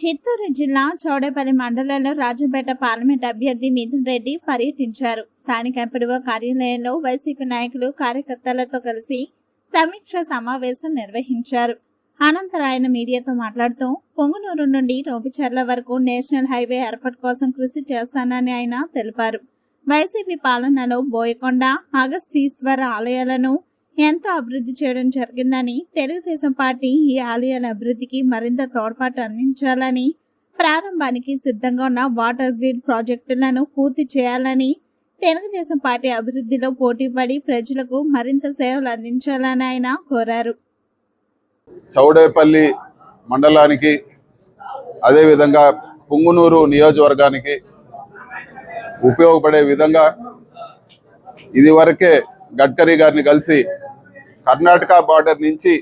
చిత్తూరు జిల్లా చౌడేపల్లి మండలంలో రాజంపేట పార్లమెంట్ అభ్యర్థి మిథున్ రెడ్డి పర్యటించారు. స్థానిక ఎంపీడీఓ కార్యాలయంలో వైసీపీ నాయకులు కార్యకర్తలతో కలిసి సమీక్ష సమావేశం నిర్వహించారు. అనంతరం ఆయన మీడియాతో మాట్లాడుతూ పొంగునూరు నుండి రోపిచర్ల వరకు నేషనల్ హైవే ఏర్పాటు కోసం కృషి చేస్తానని ఆయన తెలిపారు. వైసీపీ పాలనలో బోయకొండ అగస్తీశ్వర ఆలయాలను ఎంతో అభివృద్ధి చేయడం జరిగిందని తెలుగుదేశం పార్టీ ఈ ఆలయాల అభివృద్ధికి మరింత తోడ్పాటు అందించాలని ప్రారంభానికి సిద్ధంగా ఉన్న వాటర్ గ్రిడ్ ప్రాజెక్టులను పూర్తి చేయాలని తెలుగుదేశం పార్టీ అభివృద్ధిలో పోటీపడి ప్రజలకు మరింత సేవలు అందించాలని ఆయన కోరారు. చౌడేపల్లి మండలానికి అదేవిధంగా పుంగునూరు నియోజకవర్గానికి ఉపయోగపడే విధంగా ఇది వరకే గడ్కరీ గారిని కలిసి కర్ణాటక బార్డర్ నుంచి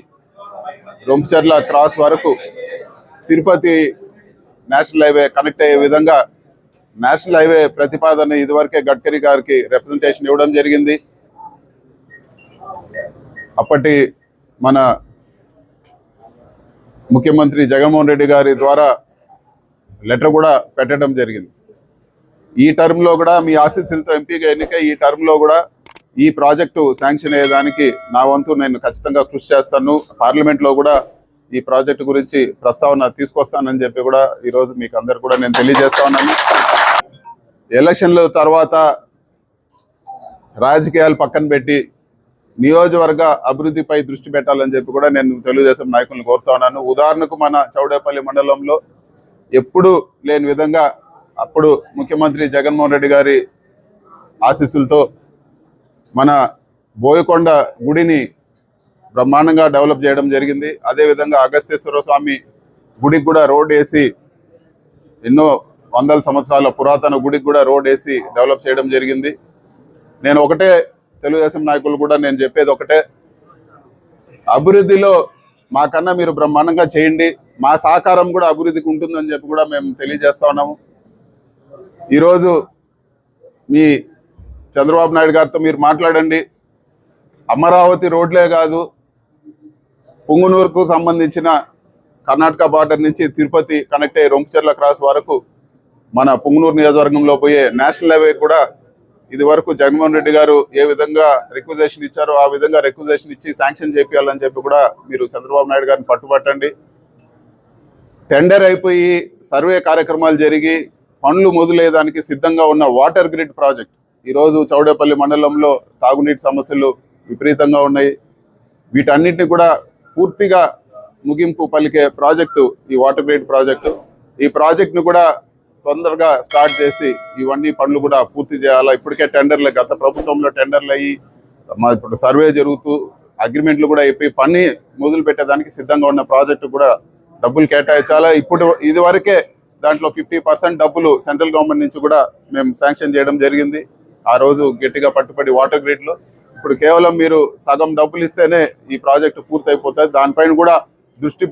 రొంపచర్ల క్రాస్ వరకు తిరుపతి నేషనల్ హైవే కనెక్ట్ అయ్యే విధంగా నేషనల్ హైవే ప్రతిపాదన ఇదివరకే గడ్కరీ గారికి రిప్రజెంటేషన్ ఇవ్వడం జరిగింది. అప్పటి మన ముఖ్యమంత్రి జగన్మోహన్ రెడ్డి గారి ద్వారా లెటర్ కూడా పెట్టడం జరిగింది. ఈ టర్మ్లో కూడా మీ ఆశీస్సులతో ఎంపీగా ఎన్నిక ఈ టర్మ్లో కూడా ఈ ప్రాజెక్టు శాంక్షన్ అయ్యేదానికి నా వంతు నేను ఖచ్చితంగా కృషి చేస్తాను. పార్లమెంట్లో కూడా ఈ ప్రాజెక్టు గురించి ప్రస్తావన తీసుకొస్తానని చెప్పి కూడా ఈరోజు మీకు అందరు కూడా నేను తెలియజేస్తా ఉన్నాను. ఎలక్షన్ల తర్వాత రాజకీయాలు పక్కన పెట్టి నియోజకవర్గ అభివృద్ధిపై దృష్టి పెట్టాలని చెప్పి కూడా నేను తెలుగుదేశం నాయకులను కోరుతా ఉన్నాను. ఉదాహరణకు మన చౌడేపల్లి మండలంలో ఎప్పుడు లేని విధంగా అప్పుడు ముఖ్యమంత్రి జగన్మోహన్ రెడ్డి గారి ఆశీస్సులతో మన బోయకొండ గుడిని బ్రహ్మాండంగా డెవలప్ చేయడం జరిగింది. అదేవిధంగా అగస్తేశ్వర స్వామి గుడికి కూడా రోడ్ వేసి ఎన్నో వందల సంవత్సరాల పురాతన గుడికి కూడా రోడ్ వేసి డెవలప్ చేయడం జరిగింది. నేను ఒకటే తెలుగుదేశం నాయకులు కూడా నేను చెప్పేది ఒకటే. అభివృద్ధిలో మాకన్నా మీరు బ్రహ్మాండంగా చేయండి. మా సహకారం కూడా అభివృద్ధికి ఉంటుందని చెప్పి కూడా మేము తెలియజేస్తా ఉన్నాము. ఈరోజు మీ చంద్రబాబు నాయుడు గారితో మీరు మాట్లాడండి. అమరావతి రోడ్లే కాదు పుంగునూరుకు సంబంధించిన కర్ణాటక బార్డర్ నుంచి తిరుపతి కనెక్ట్ అయ్యే రొంపచెర్ల క్రాస్ వరకు మన పుంగునూరు నియోజకవర్గంలో పోయే నేషనల్ హైవే కూడా ఇది వరకు జగన్మోహన్ రెడ్డి గారు ఏ విధంగా రిక్వజేషన్ ఇచ్చారో ఆ విధంగా రిక్వజేషన్ ఇచ్చి శాంక్షన్ చేపియాలని చెప్పి కూడా మీరు చంద్రబాబు నాయుడు గారిని పట్టుబట్టండి. టెండర్ అయిపోయి సర్వే కార్యక్రమాలు జరిగి పనులు మొదలయ్యేదానికి సిద్ధంగా ఉన్న వాటర్ గ్రిడ్ ప్రాజెక్ట్ ఈరోజు చౌడేపల్లి మండలంలో తాగునీటి సమస్యలు విపరీతంగా ఉన్నాయి. వీటన్నిటిని కూడా పూర్తిగా ముగింపు పలికే ప్రాజెక్టు ఈ వాటర్ గ్రిడ్ ప్రాజెక్టు. ఈ ప్రాజెక్ట్ను కూడా తొందరగా స్టార్ట్ చేసి ఇవన్నీ పనులు కూడా పూర్తి చేయాలా? ఇప్పటికే టెండర్లు గత ప్రభుత్వంలో టెండర్లు అయ్యి మా ఇప్పుడు సర్వే జరుగుతూ అగ్రిమెంట్లు కూడా అయిపోయి పని మొదలు పెట్టేదానికి సిద్ధంగా ఉన్న ప్రాజెక్టు కూడా డబ్బులు కేటాయించాలా? ఇప్పుడు ఇది వరకే దాంట్లో ఫిఫ్టీ పర్సెంట్ డబ్బులు సెంట్రల్ గవర్నమెంట్ నుంచి కూడా మేము శాంక్షన్ చేయడం జరిగింది. ఆ రోజు గట్టిగా పట్టుబడి వాటర్ గ్రిడ్లో. ఇప్పుడు కేవలం మీరు సగం డబ్బులు ఇస్తేనే ఈ ప్రాజెక్టు పూర్తయిపోతుంది. దానిపైన కూడా దృష్టి